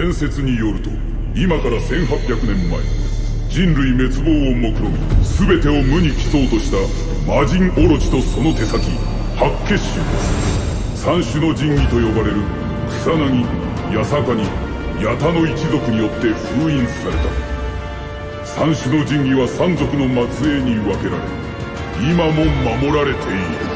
伝説によると今から1800年前人類滅亡を目論み全てを無に競そうとした魔人オロチとその手先八結集三種の神器と呼ばれる草薙八坂に八田の一族によって封印された。三種の神器は三族の末裔に分けられ今も守られている。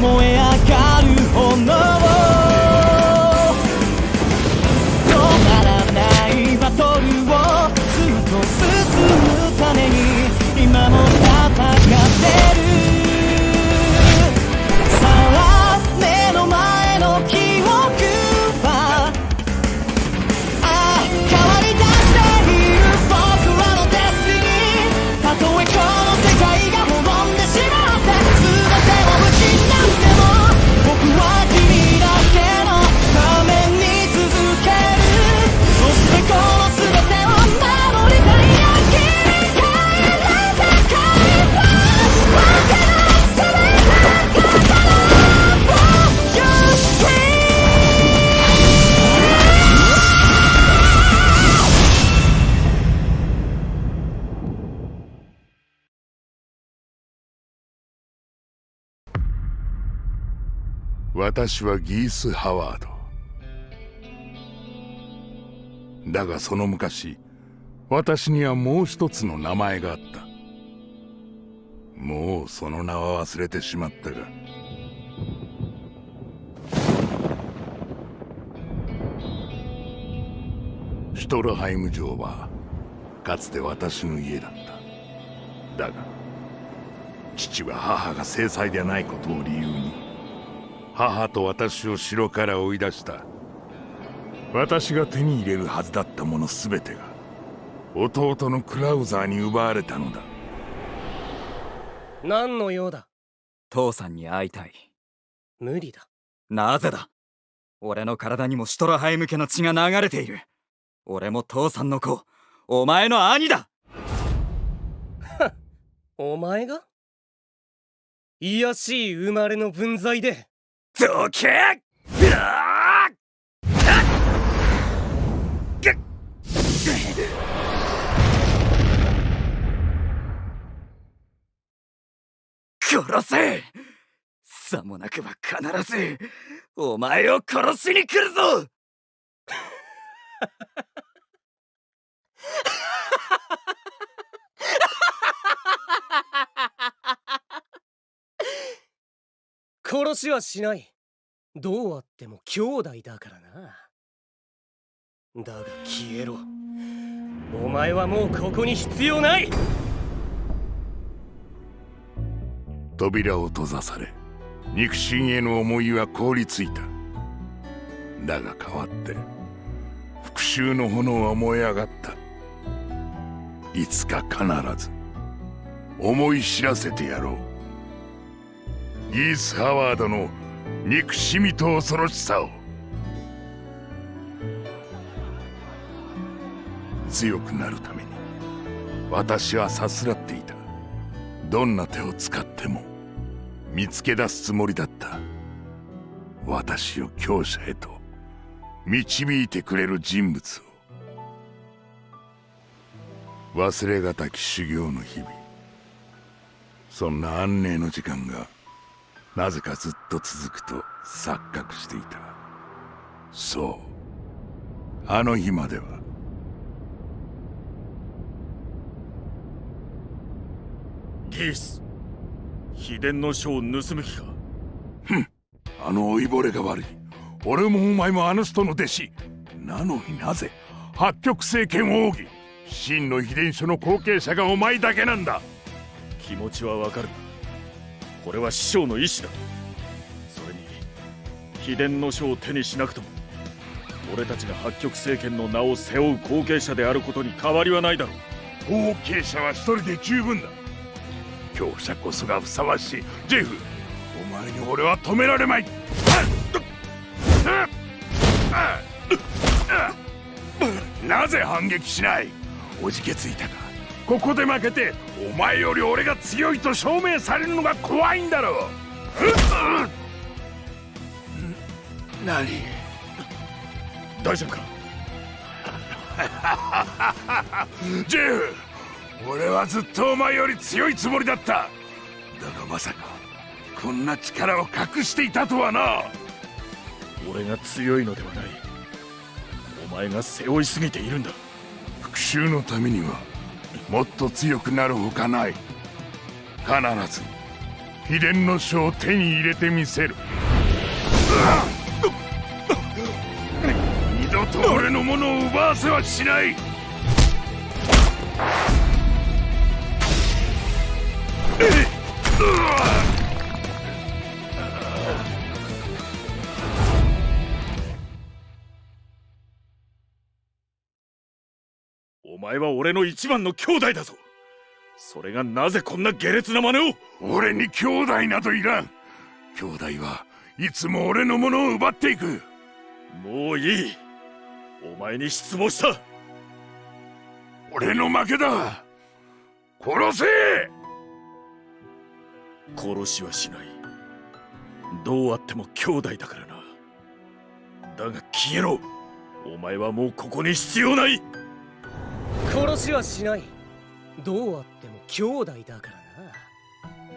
燃え上がる私はギース・ハワード。だがその昔私にはもう一つの名前があった。もうその名は忘れてしまったが。シュトルハイム城はかつて私の家だった。だが父は母が正妻でないことを理由に母と私を城から追い出した。私が手に入れるはずだったもの全てが弟のクラウザーに奪われたのだ。何の用だ？父さんに会いたい。無理だ。なぜだ？俺の体にもシュトラハイム家の血が流れている。俺も父さんの子、お前の兄だ。お前が？卑しい生まれの分際でどけ殺せさもなくば必ずお前を殺しに来るぞ殺しはしない。どうあっても兄弟だからな。だが消えろ。お前はもうここに必要ない。扉を閉ざされ肉親への思いは凍りついた。だが代わって復讐の炎は燃え上がった。いつか必ず思い知らせてやろう。ギース・ハワードの憎しみと恐ろしさを強くなるために私はさすらっていた。どんな手を使っても見つけ出すつもりだった。私を強者へと導いてくれる人物を忘れがたき修行の日々。そんな安寧の時間がなぜかずっと続くと錯覚していた。そう。あの日までは。ギース秘伝の書を盗む気か？あの老いぼれが悪い。俺もお前もあの人の弟子。なのになぜ八極星剣を奥義真の秘伝書の後継者がお前だけなんだ？気持ちはわかるこれは師匠の意志だ。それに秘伝の書を手にしなくとも俺たちが八極政権の名を背負う後継者であることに変わりはないだろう。後継者は一人で十分だ。強者こそがふさわしい。ジェフお前に俺は止められまい。なぜ反撃しない？おじけついたか。ここで負けてお前より俺が強いと証明されるのが怖いんだろう。何？大丈夫か？ジェフ俺はずっとお前より強いつもりだった。だがまさかこんな力を隠していたとはな。俺が強いのではない。お前が背負いすぎているんだ。復讐のためにはもっと強くなるほかない。必ず秘伝の書を手に入れてみせる。二度と俺のものを奪わせはしない。お前は俺の一番の兄弟だぞ。それがなぜこんな下劣な真似を？俺に兄弟などいらん。兄弟はいつも俺のものを奪っていく。もういい。お前に失望した。俺の負けだ。殺せ！殺しはしない。どうあっても兄弟だからな。だが消えろ。お前はもうここに必要ない殺しはしない。どうあっても兄弟だか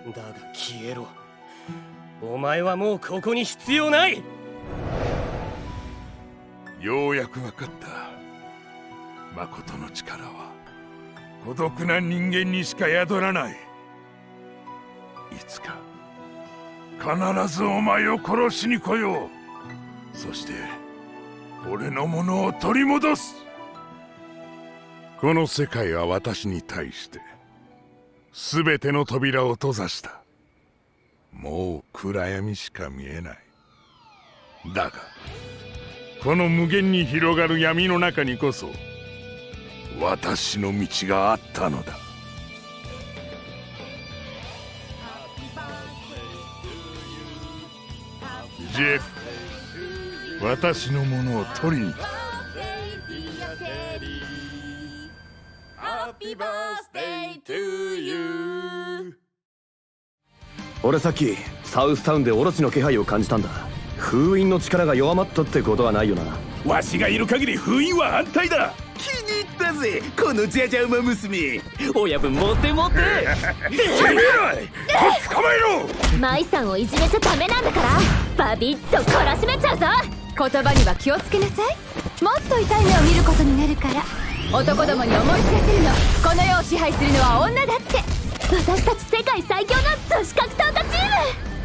らな。だが消えろ。お前はもうここに必要ない。ようやく分かった。誠の力は。孤独な人間にしか宿らない。いつか必ずお前を殺しに来よう。そして俺のものを取り戻す。この世界は私に対して全ての扉を閉ざした。もう暗闇しか見えない。だがこの無限に広がる闇の中にこそ私の道があったのだ。ジェフ私のものを取りに来た。俺さっきサウスタウンでオロチの気配を感じたんだ。封印の力が弱まったってことはないよな。わしがいる限り封印は安泰だ。気に入ったぜこのじゃじゃ馬娘。親分モテモテ。てめえらと捕まえろ。舞さんをいじめちゃダメなんだから。バビッと懲らしめちゃうぞ。言葉には気をつけなさい。もっと痛い目を見ることになるから男どもに思い知らせるの。この世を支配するのは女だって。私たち世界最強の女子格闘家チーム。